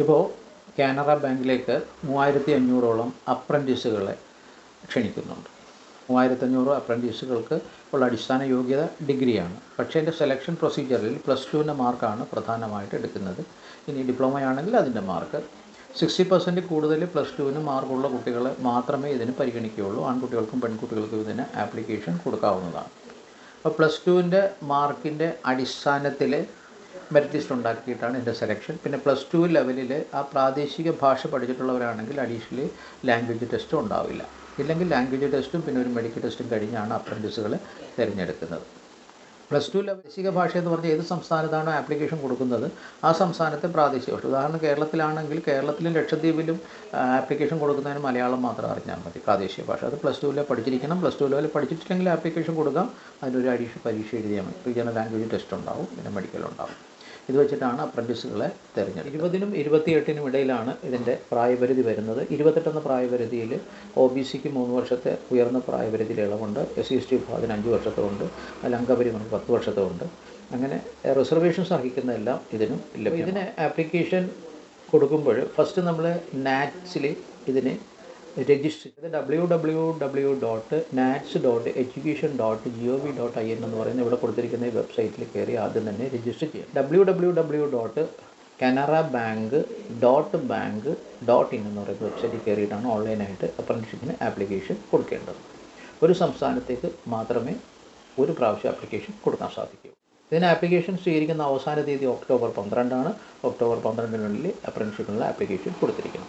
ഇപ്പോൾ കാനറ ബാങ്കിലേക്ക് മൂവായിരത്തി അഞ്ഞൂറോളം അപ്രന്റീസുകളെ ക്ഷണിക്കുന്നുണ്ട്. മൂവായിരത്തഞ്ഞൂറ് അപ്രന്റീസുകൾക്ക് ഉള്ള അടിസ്ഥാന യോഗ്യത ഡിഗ്രിയാണ്. പക്ഷേ എന്റെ സെലക്ഷൻ പ്രൊസീജിയറിൽ പ്ലസ് ടുവിന്റെ മാർക്കാണ് പ്രധാനമായിട്ട് എടുക്കുന്നത്. ഇനി ഡിപ്ലോമയാണെങ്കിൽ അതിന്റെ മാർക്ക്. സിക്സ്റ്റി പെർസെന്റ് കൂടുതൽ പ്ലസ് ടുവിന് മാർക്കുള്ള കുട്ടികളെ മാത്രമേ ഇതിന് പരിഗണിക്കുകയുള്ളൂ. ആൺകുട്ടികൾക്കും പെൺകുട്ടികൾക്കും ഇതിന് ആപ്ലിക്കേഷൻ കൊടുക്കാവുന്നതാണ്. അപ്പോൾ പ്ലസ് ടുവിന്റെ മാർക്കിന്റെ അടിസ്ഥാനത്തിൽ മെറിറ്റ് ലിസ്റ്റ് ഉണ്ടാക്കിയിട്ടാണ് എന്റെ സെലക്ഷൻ പിന്നെ പ്ലസ് ടു ലെവലിൽ ആ പ്രാദേശിക ഭാഷ പഠിച്ചിട്ടുള്ളവരാണെങ്കിൽ അഡീഷണലി ലാംഗ്വേജ് ടെസ്റ്റും ഉണ്ടാവില്ല. ഇല്ലെങ്കിൽ ലാംഗ്വേജ് ടെസ്റ്റും പിന്നെ ഒരു മെഡിക്കൽ ടെസ്റ്റും കഴിഞ്ഞാണ് അപ്രന്റീസുകൾ തിരഞ്ഞെടുക്കുന്നത്. പ്ലസ് ടു പ്രാദേശിക ഭാഷ എന്ന് പറഞ്ഞാൽ ഏത് സംസ്ഥാനത്താണോ ആപ്ലിക്കേഷൻ കൊടുക്കുന്നത് ആ സംസ്ഥാനത്തെ പ്രാദേശിക ഭാഷ. ഉദാഹരണം കേരളത്തിലാണെങ്കിൽ കേരളത്തിലും ലക്ഷദ്വീപിലും ആപ്ലിക്കേഷൻ കൊടുക്കുന്നതിന് മലയാളം മാത്രം അറിഞ്ഞാൽ മതി പ്രാദേശിക ഭാഷ. അത് പ്ലസ് ടുവിലെ പഠിച്ചിരിക്കണം. പ്ലസ് ടു ലെവലിൽ പഠിച്ചിട്ടില്ലെങ്കിൽ ആപ്ലിക്കേഷൻ കൊടുക്കാം. അതിനൊരു അഡീഷണൽ പരീക്ഷ എഴുതിയാൽ മതി. റീജിയണൽ ലാംഗ്വേജ് ടെസ്റ്റ് ഉണ്ടാവും പിന്നെ മെഡിക്കൽ ഉണ്ടാവും. ഇത് വെച്ചിട്ടാണ് അപ്രന്റീസുകളെ തിരഞ്ഞെടുക്കുന്നത്. ഇരുപതിനും ഇരുപത്തിയെട്ടിനും ഇടയിലാണ് ഇതിന്റെ പ്രായപരിധി വരുന്നത്. ഇരുപത്തെട്ടെന്ന പ്രായപരിധിയിൽ ഒ ബി സിക്ക് മൂന്ന് വർഷത്തെ ഉയർന്ന പ്രായപരിധിയിൽ ഇളവുണ്ട്. എസ് സി എസ് ടി വിഭാഗത്തിന് അഞ്ച് വർഷത്തുണ്ട് അതിൽ അംഗപരിമിതി പത്ത് വർഷത്തെ ഉണ്ട് അങ്ങനെ റിസർവേഷൻസ് അർഹിക്കുന്നതെല്ലാം ഇതിനും ഇല്ല ഇതിന് ആപ്ലിക്കേഷൻ കൊടുക്കുമ്പോൾ ഫസ്റ്റ് നമ്മൾ നാറ്റ്സിൽ ഇതിനെ രജിസ്റ്റർ ചെയ്ത് W W W dot NATS dot education dot G O V dot I N എന്ന് പറയുന്ന ഇവിടെ കൊടുത്തിരിക്കുന്ന ഈ വെബ്സൈറ്റിൽ കയറി ആദ്യം തന്നെ രജിസ്റ്റർ ചെയ്യാം. W W W dot Canara bank dot bank dot in എന്ന് പറയുന്ന വെബ്സൈറ്റിൽ കയറിയിട്ടാണ് ഓൺലൈനായിട്ട് അപ്രന്റീഷിപ്പിന് ആപ്ലിക്കേഷൻ കൊടുക്കേണ്ടത്. ഒരു സംസ്ഥാനത്തേക്ക് മാത്രമേ ഒരു പ്രാവശ്യം ആപ്ലിക്കേഷൻ കൊടുക്കാൻ സാധിക്കും ഇതിന് ആപ്ലിക്കേഷൻ സ്വീകരിക്കുന്ന അവസാന തീയതി ഒക്ടോബർ പന്ത്രണ്ടാണ്. October പന്ത്രണ്ടിനുള്ളിൽ അപ്രന്റീഷിപ്പിനുള്ള application കൊടുത്തിരിക്കണം